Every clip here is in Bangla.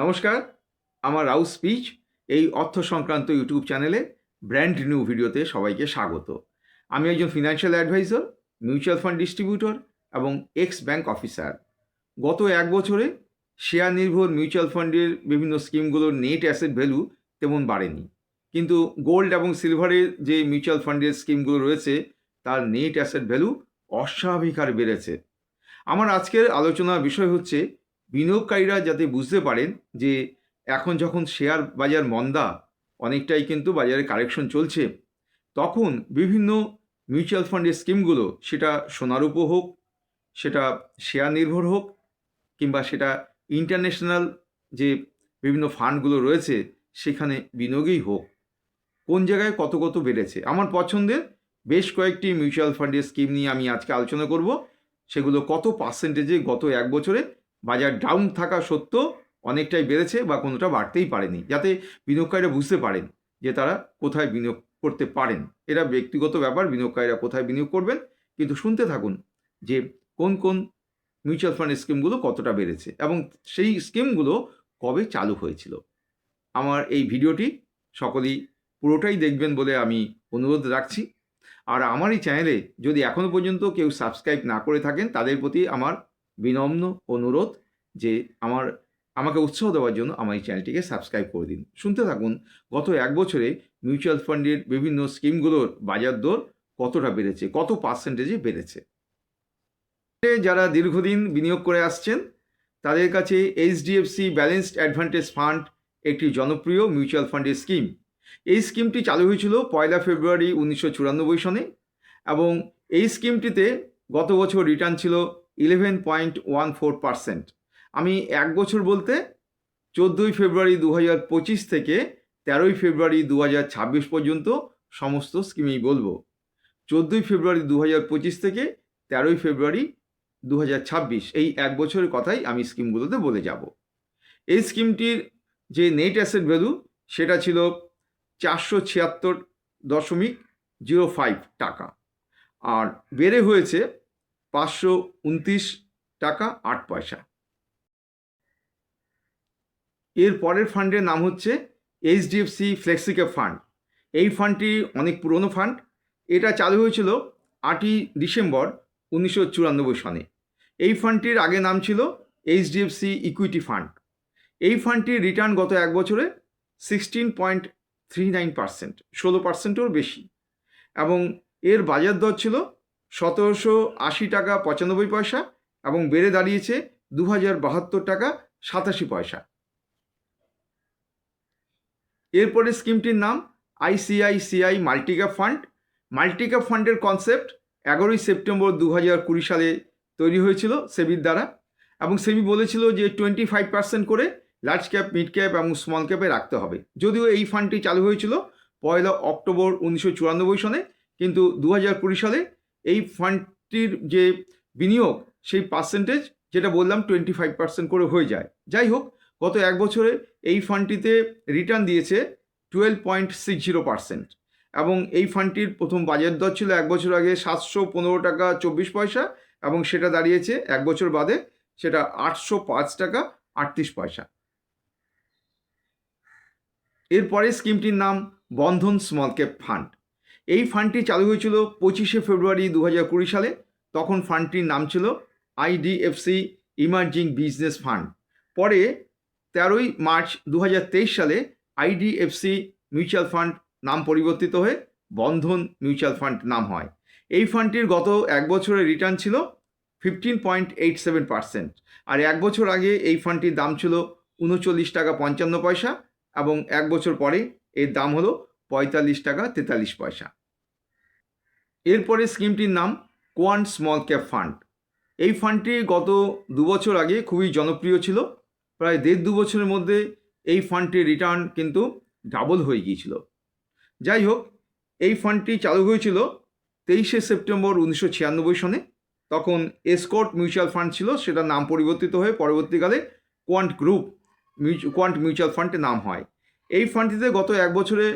নমস্কার, আমার রাউ স্পিচ, এই অর্থ সংক্রান্ত ইউটিউব চ্যানেলে ব্র্যান্ড নিউ ভিডিওতে সবাইকে স্বাগত। আমি একজন financial adviser, mutual fund distributor এবং এক্স ব্যাংক অফিসার। গত এক বছরে শেয়ার নির্ভর মিউচুয়াল ফান্ডের বিভিন্ন স্কিমগুলোর নেট অ্যাসেট ভ্যালু তেমন বাড়েনি। কিন্তু গোল্ড এবং সিলভারের যে মিউচুয়াল ফান্ডের স্কিমগুলো রয়েছে, তার নেট অ্যাসেট ভ্যালু অস্বাভাবিক হারে বেড়েছে। আমার আজকের আলোচনার বিষয় হচ্ছে বিনিয়োগকারীরা যাতে বুঝতে পারেন যে এখন যখন শেয়ার বাজার মন্দা, অনেকটাই কিন্তু বাজারে কারেকশন চলছে, তখন বিভিন্ন মিউচুয়াল ফান্ডের স্কিমগুলো সেটা সোনার উপর হোক, সেটা শেয়ার নির্ভর হোক, কিংবা সেটা ইন্টারন্যাশনাল যে বিভিন্ন ফান্ডগুলো রয়েছে, সেখানে বিনিয়োগেই হোক। কোন জায়গায় কত কত বেড়েছে? আমার পছন্দের বেশ কয়েকটি মিউচুয়াল ফান্ডের স্কিম নিয়ে আমি আজকে আলোচনা করব, সেগুলো কত পার্সেন্টেজে গত এক বছরে বাজার ডাউন থাকা সত্ত্বেও অনেকটাই বেড়েছে বা কোনোটা বাড়তেই পারেনি। যাতে বিনিয়োগকারীরা বুঝতে পারেন যে তারা কোথায় বিনিয়োগ করতে পারেন। এটা ব্যক্তিগত ব্যাপার, বিনিয়োগকারীরা কোথায় বিনিয়োগ করবেন। কিন্তু শুনতে থাকুন যে কোন কোন মিউচুয়াল ফান্ড স্কিমগুলো কতটা বেড়েছে এবং সেই স্কিমগুলো কবে চালু হয়েছিল। আমার এই ভিডিওটি সকলেই পুরোটাই দেখবেন বলে আমি অনুরোধ রাখছি। আর আমার এই চ্যানেলে যদি এখনও পর্যন্ত কেউ সাবস্ক্রাইব না করে থাকেন, তাদের প্রতি আমার বিনম্র অনুরোধ যে আমার, আমাকে উৎসাহ দেওয়ার জন্য আমার এই চ্যানেলটিকে সাবস্ক্রাইব করে দিন। শুনতে থাকুন, গত এক বছরে মিউচুয়াল ফান্ডের বিভিন্ন স্কিমগুলোর বাজার দর কতটা বেড়েছে, কত পার্সেন্টেজে বেড়েছে? যারা দীর্ঘদিন বিনিয়োগ করে আসছেন, তাদের কাছে এইচডিএফসি ব্যালেন্সড অ্যাডভান্টেজ ফান্ড একটি জনপ্রিয় মিউচুয়াল ফান্ডের স্কিম এই স্কিমটি চালু হয়েছিল পয়লা ফেব্রুয়ারি উনিশশো চুরানব্বই সনে এবং এই স্কিমটিতে গত বছর রিটার্ন ছিল eleven point one four percent আমি এক বছর বলতে চোদ্দোই ফেব্রুয়ারি দু হাজার পঁচিশ থেকে তেরোই ফেব্রুয়ারি দু হাজার ছাব্বিশ পর্যন্ত সমস্ত স্কিমেই বলব। চোদ্দোই ফেব্রুয়ারি দু হাজার পঁচিশ থেকে তেরোই ফেব্রুয়ারি দু হাজার ছাব্বিশ এই এক বছরের কথাই আমি স্কিমগুলোতে বলে যাব। এই স্কিমটির যে নেট অ্যাসেট ভ্যালু সেটা ছিল চারশো ছিয়াত্তর দশমিক জিরো ফাইভ টাকা। আর বেড়ে হয়েছে পাঁচশো উনত্রিশ টাকা আট পয়সা। এর পরের ফান্ডের নাম হচ্ছে এইচডিএফসি ফ্লেক্সিক্যাপ ফান্ড এই ফান্ডটি অনেক পুরনো ফান্ড এটা চালু হয়েছিল আটই ডিসেম্বর উনিশশো চুরানব্বই সনে। এই ফান্ডটির আগে নাম ছিল এইচডিএফসি ইকুইটি ফান্ড এই ফান্ডটির রিটার্ন গত এক বছরে sixteen point three nine percent ষোলো পার্সেন্টেরও বেশি। এবং এর বাজার দর ছিল সতেরোশো আশি টাকা পঁচানব্বই পয়সা এবং বেড়ে দাঁড়িয়েছে দু হাজার বাহাত্তর টাকা সাতাশি পয়সা। এরপরে স্কিমটির নাম আইসিআইসিআই মাল্টিক্যাপ ফান্ড। মাল্টিক্যাপ ফান্ডের কনসেপ্ট এগারোই সেপ্টেম্বর দু হাজার কুড়ি সালে তৈরি হয়েছিল সেবির দ্বারা এবং সেবি বলেছিল যে টোয়েন্টি ফাইভ পার্সেন্ট করে লার্জ ক্যাপ, মিড ক্যাপ এবং স্মল ক্যাপে রাখতে হবে। যদিও এই ফান্ডটি চালু হয়েছিল পয়লা অক্টোবর উনিশশো চুরানব্বই সনে কিন্তু দু হাজার কুড়ি সালে এই ফান্ডটির যে বিনিয়োগ, সেই পার্সেন্টেজ যেটা বললাম টোয়েন্টি ফাইভ পার্সেন্ট করে হয়ে যায়। যাই হোক, গত এক বছরে এই ফান্ডটিতে রিটার্ন দিয়েছে twelve point six zero percent এবং এই ফান্ডটির প্রথম বাজার দর ছিল এক বছর আগে সাতশো পনেরো টাকা চব্বিশ পয়সা এবং সেটা দাঁড়িয়েছে এক বছর বাদে সেটা আটশো পাঁচ টাকা আটত্রিশ পয়সা। এরপরে স্কিমটির নাম বন্ধন স্মল ক্যাপ ফান্ড। এই ফান্ডটি চালু হয়েছিল পঁচিশে ফেব্রুয়ারি দু কুড়ি সালে। তখন ফান্ডটির নাম ছিল আইডিএফসি ইমার্জিং বিজনেস ফান্ড। পরে তেরোই মার্চ দু হাজার তেইশ সালে আইডিএফসি মিউচুয়াল ফান্ড নাম পরিবর্তিত হয়ে বন্ধন মিউচুয়াল ফান্ড নাম হয়। এই ফান্ডটির গত এক বছরের রিটার্ন ছিল fifteen point eight seven percent আর এক বছর আগে এই ফান্ডটির দাম ছিল উনচল্লিশ টাকা পঞ্চান্ন পয়সা এবং এক বছর পরে এর দাম হলো পঁয়তাল্লিশ টাকা তেতাল্লিশ পয়সা। এরপরে স্কিমটির নাম কোয়ান্ট স্মল ক্যাপ ফান্ড। এই ফান্ডটি গত দু বছর আগে খুবই জনপ্রিয় ছিল। প্রায় দেড় দু বছরের মধ্যে এই ফান্ডটির রিটার্ন কিন্তু ডাবল হয়ে গিয়েছিল। যাই হোক, এই ফান্ডটি চালু হয়েছিল তেইশে সেপ্টেম্বর উনিশশো ছিয়ানব্বই সনে। তখন এসকোর্ট মিউচুয়াল ফান্ড ছিল, সেটার নাম পরিবর্তিত হয়ে পরবর্তীকালে কোয়ান্ট গ্রুপ কোয়ান্ট মিউচুয়াল ফান্ডের নাম হয়। এই ফান্ডটিতে গত এক বছরে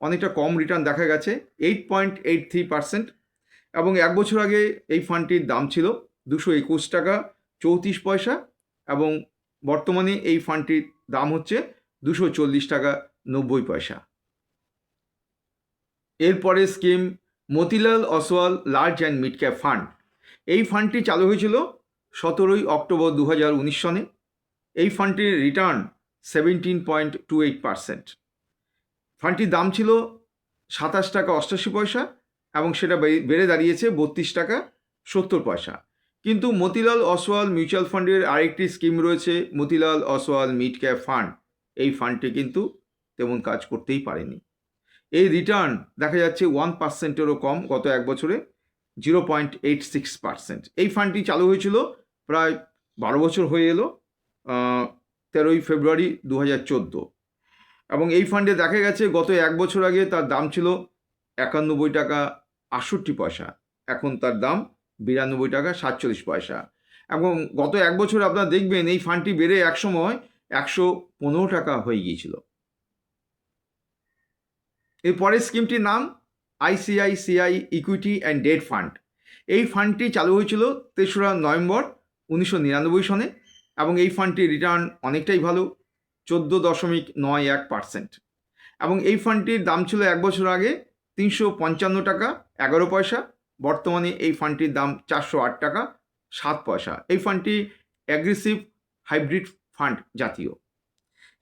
অনেকটা কম রিটার্ন দেখা গেছে, eight point eight three percent. এবং এক বছর আগে এই ফান্ডটির দাম ছিল দুশো একুশ টাকা চৌত্রিশ পয়সা এবং বর্তমানে এই ফান্ডটির দাম হচ্ছে দুশো চল্লিশ টাকা নব্বই পয়সা। এরপরে scheme Motilal Oswal large and mid cap fund. এই ফান্ডটি চালু হয়েছিল সতেরোই অক্টোবর দু হাজার উনিশ সনে। এই ফান্ডটির return seventeen point two eight percent. ফান্ডটির দাম ছিল সাতাশ টাকা অষ্টাশি পয়সা এবং সেটা বেড়ে দাঁড়িয়েছে বত্রিশ টাকা সত্তর পয়সা। কিন্তু মতিলাল অসওয়াল মিউচুয়াল ফান্ডের আরেকটি স্কিম রয়েছে, Motilal Oswal mid cap fund. এই ফান্ডটি কিন্তু তেমন কাজ করতেই পারেনি। এই রিটার্ন দেখা যাচ্ছে ওয়ান পার্সেন্টেরও কম গত এক বছরে, zero point eight six percent. এই ফান্ডটি চালু হয়েছিল প্রায় বারো বছর হয়ে এলো তেরোই ফেব্রুয়ারি দু হাজার চোদ্দ। এবং এই ফান্ডে দেখা গেছে গত এক বছর আগে তার দাম ছিল একানব্বই টাকা আটষট্টি পয়সা। এখন তার দাম বিরানব্বই টাকা, সাতচল্লিশ পয়সা। এবং গত এক বছর আপনারা দেখবেন এই ফান্ডটি বেড়ে একসময় একশো পনেরো টাকা হয়ে গিয়েছিল। এরপরের স্কিমটির নাম ICICI equity and debt fund এই ফান্ডটি চালু হয়েছিল তেসরা নভেম্বর উনিশশো নিরানব্বই সনে এবং এই ফান্ডটির রিটার্ন অনেকটাই ভালো, চোদ্দ দশমিক নয় এক পার্সেন্ট এবং এই ফান্ডটির দাম ছিল এক বছর আগে তিনশো পঞ্চান্ন টাকা, এগারো পয়সা। বর্তমানে এই ফান্ডটির দাম চারশো আট টাকা, সাত পয়সা। এই ফান্ডটি অ্যাগ্রেসিভ হাইব্রিড ফান্ড জাতীয়।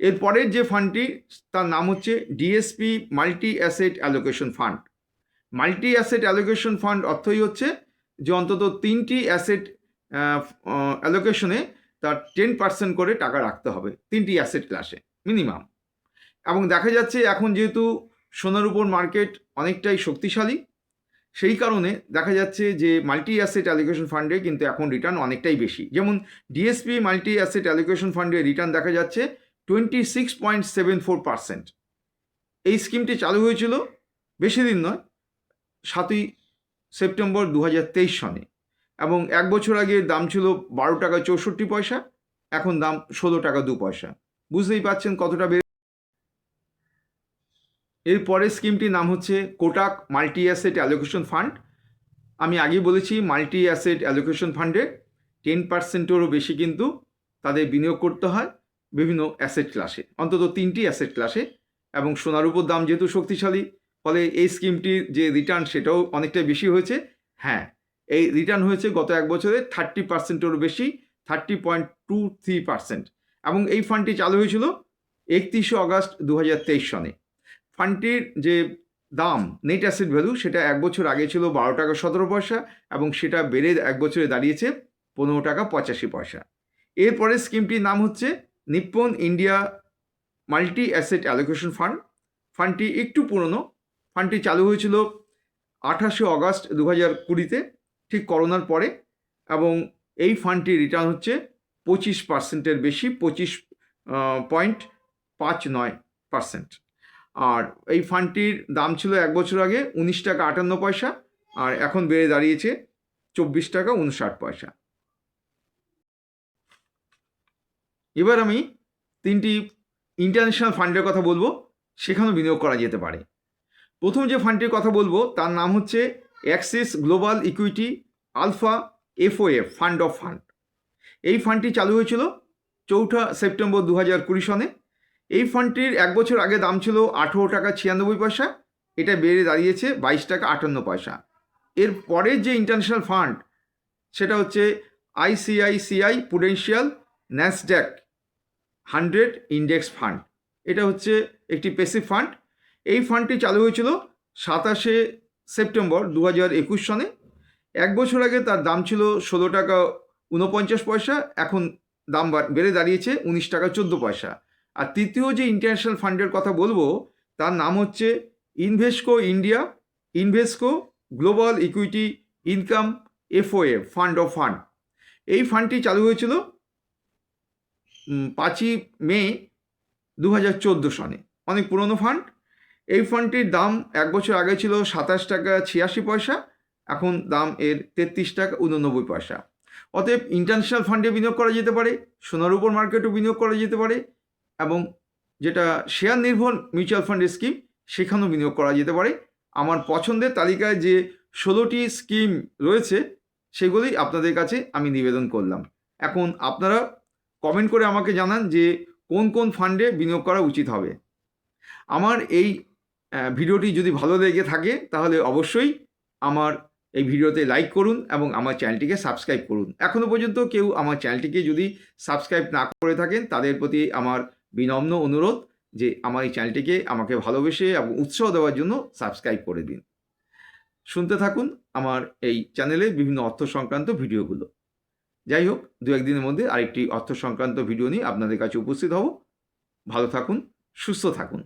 এরপরের যে ফান্ডটি, তার নাম হচ্ছে DSP multi asset allocation fund. Multi asset allocation fund অর্থই হচ্ছে যে অন্তত তিনটি অ্যাসেট অ্যালোকেশনে তার টেন পার্সেন্ট করে টাকা রাখতে হবে, তিনটি অ্যাসেট ক্লাসে, মিনিমাম। এবং দেখা যাচ্ছে এখন যেহেতু সোনার উপর মার্কেট অনেকটাই শক্তিশালী। সেই কারণে দেখা যাচ্ছে যে মাল্টি অ্যাসেট অ্যালোকেশন ফান্ডে কিন্তু এখন রিটার্ন অনেকটাই বেশি। যেমন ডিএসপি মাল্টি অ্যাসেট অ্যালোকেশন ফান্ডে রিটার্ন দেখা যাচ্ছে twenty six point seven four percent এই স্কিমটি চালু হয়েছিল বেশি দিন নয়, সাতই সেপ্টেম্বর দু হাজার তেইশ সনে। এবং এক বছর আগে দাম ছিল বারো টাকা চৌষট্টি পয়সা, এখন দাম ষোলো টাকা দু পয়সা। বুঝতেই পাচ্ছেন কতটা এর পরের স্কিমটির নাম হচ্ছে Kotak multi asset allocation fund. আমি আগেই বলেছি মাল্টি অ্যাসেট অ্যালোকেশন ফান্ডে টেন পার্সেন্টেরও বেশি কিন্তু তাদের বিনিয়োগ করতে হয় বিভিন্ন অ্যাসেট ক্লাসে, অন্তত তিনটি অ্যাসেট ক্লাসে। এবং সোনার উপর দাম যেহেতু শক্তিশালী, ফলে এই স্কিমটির যে রিটার্ন সেটাও অনেকটাই বেশি হয়েছে। হ্যাঁ এই রিটার্ন হয়েছে গত এক বছরে থার্টি পার্সেন্টেরও বেশি, thirty point two three percent. এবং এই ফান্ডটি চালু হয়েছিল একত্রিশে আগস্ট দু সনে। ফান্ডটির যে দাম নেট অ্যাসেট ভ্যালু সেটা এক বছর আগে ছিল বারো টাকা সতেরো পয়সা এবং সেটা বেড়ে এক বছরে দাঁড়িয়েছে পনেরো টাকা পঁচাশি পয়সা। এরপরে স্কিমটির নাম হচ্ছে Nippon India multi asset allocation fund. ফান্ডটি একটু পুরনো। ফান্ডটি চালু হয়েছিল আঠাশে অগস্ট দু হাজার কুড়িতে, ঠিক করোনার পরে এবং এই ফান্ডটির রিটার্ন হচ্ছে পঁচিশ পার্সেন্টের বেশি, পঁচিশ পয়েন্ট পাঁচ নয় পার্সেন্ট আর এই ফান্ডটির দাম ছিল এক বছর আগে উনিশ টাকা আটান্ন পয়সা, আর এখন বেড়ে দাঁড়িয়েছে চব্বিশ টাকা উনষাট পয়সা। এবার আমি তিনটি ইন্টারন্যাশনাল ফান্ডের কথা বলব, সেখানেও বিনিয়োগ করা যেতে পারে। প্রথম যে ফান্ডটির কথা বলব, তার নাম হচ্ছে Axis global equity alpha FOF fund of fund. এই ফান্ডটি চালু হয়েছিল চৌঠা সেপ্টেম্বর দু হাজার কুড়ি সনে। এই ফান্ডটির এক বছর আগে দাম ছিল আঠেরো টাকা ছিয়ানব্বই পয়সা, এটা বেড়ে দাঁড়িয়েছে বাইশ টাকা আটান্ন পয়সা। এর পরের যে ইন্টারন্যাশনাল ফান্ড সেটা হচ্ছে ICICI Prudential Nasdaq hundred index fund এটা হচ্ছে একটি পেসিভ ফান্ড এই ফান্ডটি চালু হয়েছিল সাতাশে সেপ্টেম্বর দু হাজার একুশ সনে। এক বছর আগে তার দাম ছিল ষোলো টাকা উনপঞ্চাশ পয়সা, এখন দাম বেড়ে দাঁড়িয়েছে উনিশ টাকা চোদ্দ পয়সা। আর তৃতীয় যে ইন্টারন্যাশনাল ফান্ডের কথা বলব, তার নাম হচ্ছে Invesco India Invesco global equity income FOF fund of fund এই ফান্ডটি চালু হয়েছিল পাঁচই মে দু হাজার চোদ্দ সনে। অনেক পুরনো ফান্ড এই ফান্ডটির দাম এক বছর আগে ছিল সাতাশ টাকা ছিয়াশি পয়সা, এখন দাম এর তেত্রিশ টাকা উননব্বই পয়সা। অতএব ইন্টারন্যাশনাল ফান্ডে বিনিয়োগ করা যেতে পারে, সোনার উপর মার্কেটও বিনিয়োগ করা যেতে পারে এবং যেটা শেয়ার নির্ভর মিউচুয়াল ফান্ডের স্কিম, সেখানেও বিনিয়োগ করা যেতে পারে। আমার পছন্দের তালিকায় যে ষোলোটি স্কিম রয়েছে, সেগুলি আপনাদের কাছে আমি নিবেদন করলাম। এখন আপনারা কমেন্ট করে আমাকে জানান যে কোন কোন ফান্ডে বিনিয়োগ করা উচিত হবে। আমার এই ভিডিওটি যদি ভালো লেগে থাকে, তাহলে অবশ্যই আমার এই ভিডিওতে লাইক করুন এবং আমার চ্যানেলটিকে সাবস্ক্রাইব করুন। এখনও পর্যন্ত কেউ আমার চ্যানেলটিকে যদি সাবস্ক্রাইব না করে থাকেন, তাদের প্রতি আমার বিনম্র অনুরোধ যে আমার এই চ্যানেলটিকে আমাকে ভালোবেসে এবং উৎসাহ দেওয়ার জন্য সাবস্ক্রাইব করে দিন। শুনতে থাকুন আমার এই চ্যানেলে বিভিন্ন অর্থ সংক্রান্ত ভিডিওগুলো। যাই হোক, দু একদিনের মধ্যে আরেকটি অর্থ সংক্রান্ত ভিডিও নিয়ে আপনাদের কাছে উপস্থিত হব। ভালো থাকুন, সুস্থ থাকুন।